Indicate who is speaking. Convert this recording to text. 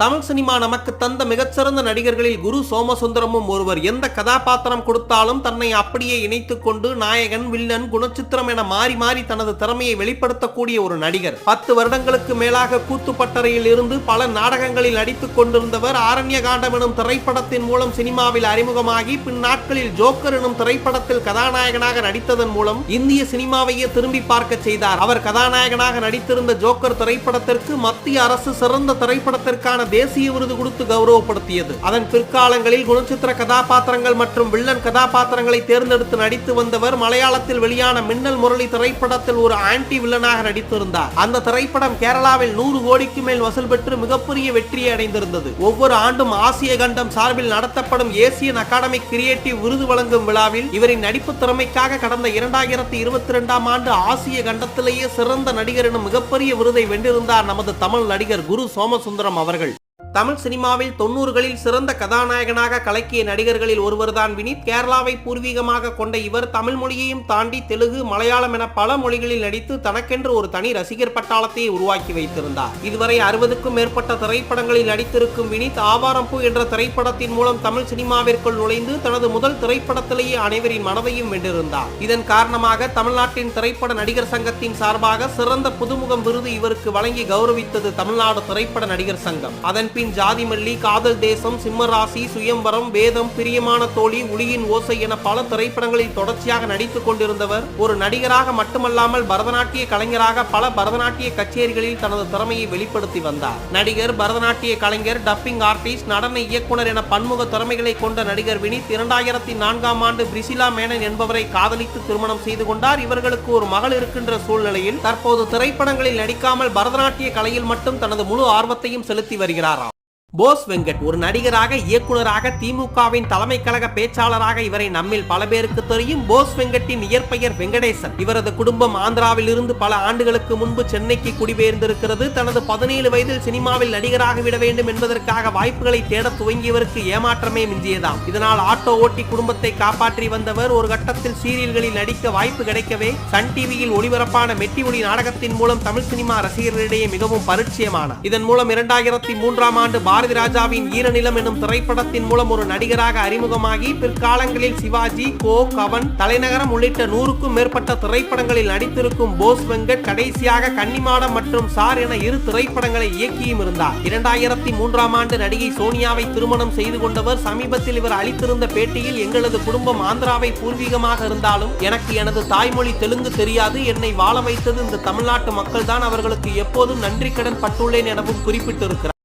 Speaker 1: Tamil cinema நமக்கு தந்த மிகச்சிறந்த நடிகர்களில் குரு சோமசுந்தரமும் ஒருவர் எந்த கதாபாத்திரம் கொடுத்தாலும் தன்னை அப்படியே இணைத்துக்கொண்டு நாயகன் வில்லன் குணச்சித்திரம் என மாறி மாறி தனது திறமையை வெளிப்படுத்தக்கூடிய ஒரு நடிகர். பத்து வருடங்களுக்கு மேலாக கூத்துப்பட்டறையில் இருந்து பல நாடகங்களில் நடித்துக் கொண்டிருந்தவர் ஆரண்ய காண்டம் எனும் திரைப்படத்தின் மூலம் சினிமாவில் அறிமுகமாகி பின் நாட்களில் ஜோக்கர் எனும் திரைப்படத்தில் கதாநாயகனாக நடித்ததன் மூலம் இந்திய சினிமாவையே திரும்பி பார்க்க செய்தார். அவர் கதாநாயகனாக நடித்திருந்த ஜோக்கர் திரைப்படத்திற்கு மத்திய அரசு சிறந்த திரைப்படத்திற்கான தேசிய விருது கொடுத்து கௌரவப்படுத்தியது. அதன் பிற்காலங்களில் குணச்சித்திர கதாபாத்திரங்கள் மற்றும் வில்லன் கதாபாத்திரங்களை தேர்ந்தெடுத்து நடித்து வந்தவர் மலையாளத்தில் வெளியான மின்னல் முரளி திரைப்படத்தில் ஒரு ஆன்டி வில்லனாக நடித்திருந்தார். அந்த திரைப்படம் கேரளாவில் நூறு கோடிக்கு மேல் வசூல் பெற்று மிகப்பெரிய வெற்றியை அடைந்திருந்தது. ஒவ்வொரு ஆண்டும் ஆசிய கண்டம் சார்பில் நடத்தப்படும் ஏசியன் அகாடமிக் கிரியேட்டிவ் விருது வழங்கும் விழாவில் இவரின் நடிப்பு திறமைக்காக கடந்த இரண்டாயிரத்தி இருபத்தி இரண்டாம் ஆண்டு ஆசிய கண்டத்திலேயே சிறந்த நடிகர் எனும் மிகப்பெரிய விருதை வென்றிருந்தார் நமது தமிழ் நடிகர் குரு சோமசுந்தரம் அவர்கள். தமிழ் சினிமாவில் தொண்ணூறுகளில் சிறந்த கதாநாயகனாக கலக்கிய நடிகர்களில் ஒருவர்தான் வினித். கேரளாவை பூர்வீகமாக கொண்ட இவர் தமிழ் மொழியையும் தாண்டி தெலுங்கு மலையாளம் என பல மொழிகளில் நடித்து தனக்கென்று ஒரு தனி ரசிகர் பட்டாளத்தை உருவாக்கி வைத்திருந்தார். இதுவரை அறுபதுக்கும் மேற்பட்ட திரைப்படங்களில் நடித்திருக்கும் வினித் ஆவாரம்பூ என்ற திரைப்படத்தின் மூலம் தமிழ் சினிமாவிற்குள் நுழைந்து தனது முதல் திரைப்படத்திலேயே அனைவரின் மனதையும் வென்றிருந்தார். இதன் காரணமாக தமிழ்நாட்டின் திரைப்பட நடிகர் சங்கத்தின் சார்பாக சிறந்த புதுமுகம் விருது இவருக்கு வழங்கி கௌரவித்தது தமிழ்நாடு திரைப்பட நடிகர் சங்கம். அதன் பின் ஜாதிமல்லி காதல் தேசம் சிம்மராசி சுயம்பரம் வேதம் பிரியமான தோழி உளியின் ஓசை என பல திரைப்படங்களில் தொடர்ச்சியாக நடித்துக் கொண்டிருந்தவர். ஒரு நடிகராக மட்டுமல்லாமல் பரதநாட்டிய கலைஞராக பல பரதநாட்டிய கச்சேரிகளில் தனது திறமையை வெளிப்படுத்தி வந்தார். நடிகர் பரதநாட்டிய கலைஞர் டப்பிங் ஆர்டிஸ்ட் நடன இயக்குனர் என பன்முக திறமைகளை கொண்ட நடிகர் வினித் இரண்டாயிரத்தி நான்காம் ஆண்டு பிரிசிலா மேனன் என்பவரை காதலித்து திருமணம் செய்து கொண்டார். இவர்களுக்கு ஒரு மகள் இருக்கின்ற சூழ்நிலையில் தற்போது திரைப்படங்களில் நடிக்காமல் பரதநாட்டிய கலையில் மட்டும் தனது முழு ஆர்வத்தையும் செலுத்தி வருகிறாராம். போஸ் வெங்கட் ஒரு நடிகராக இயக்குனராக திமுகவின் தலைமை கழக பேச்சாளராக இவரை நம்மில் பல பேருக்கு தெரியும். போஸ் வெங்கட்டின் இயற்பெயர் வெங்கடேசன். இவரது குடும்பம் ஆந்திராவில் இருந்து பல ஆண்டுகளுக்கு முன்பு சென்னைக்கு குடிபெயர்ந்திருக்கிறது. தனது பதினேழு வயதில் சினிமாவில் நடிகராக விட வேண்டும் என்பதற்காக வாய்ப்புகளை தேட துவங்கியவருக்கு ஏமாற்றமே மிஞ்சியதாம். இதனால் ஆட்டோ ஓட்டி குடும்பத்தை காப்பாற்றி வந்தவர் ஒரு கட்டத்தில் சீரியல்களில் நடிக்க வாய்ப்பு கிடைக்கவே சன் டிவியில் ஒளிபரப்பான மெட்டி ஒளி நாடகத்தின் மூலம் தமிழ் சினிமா ரசிகர்களிடையே மிகவும் பரிச்சயமானார் இதன் மூலம் இரண்டாயிரத்தி மூன்றாம் ஆண்டு பாரதி ராஜாவின் ஈரநிலம் எனும் திரைப்படத்தின் மூலம் ஒரு நடிகராக அறிமுகமாகி பிற்காலங்களில் சிவாஜி கோ கவன் தலைநகரம் உள்ளிட்ட நூறுக்கும் மேற்பட்ட திரைப்படங்களில் நடித்திருக்கும் போஸ் வெங்கட் கடைசியாக கன்னிமாடம் மற்றும் சார் என இரு திரைப்படங்களை இயக்கியும் இருந்தார். இரண்டாயிரத்தி மூன்றாம் ஆண்டு நடிகை சோனியாவை திருமணம் செய்து கொண்டவர் சமீபத்தில் இவர் அளித்திருந்த பேட்டியில் எங்களது குடும்பம் ஆந்திராவை பூர்வீகமாக இருந்தாலும் எனக்கு எனது தாய்மொழி தெலுங்கு தெரியாது. என்னை வாழ வைத்தது இந்த தமிழ்நாட்டு மக்கள் தான் அவர்களுக்கு எப்போதும் நன்றி கடன் பட்டுள்ளேன் எனவும் குறிப்பிட்டிருக்கிறார்.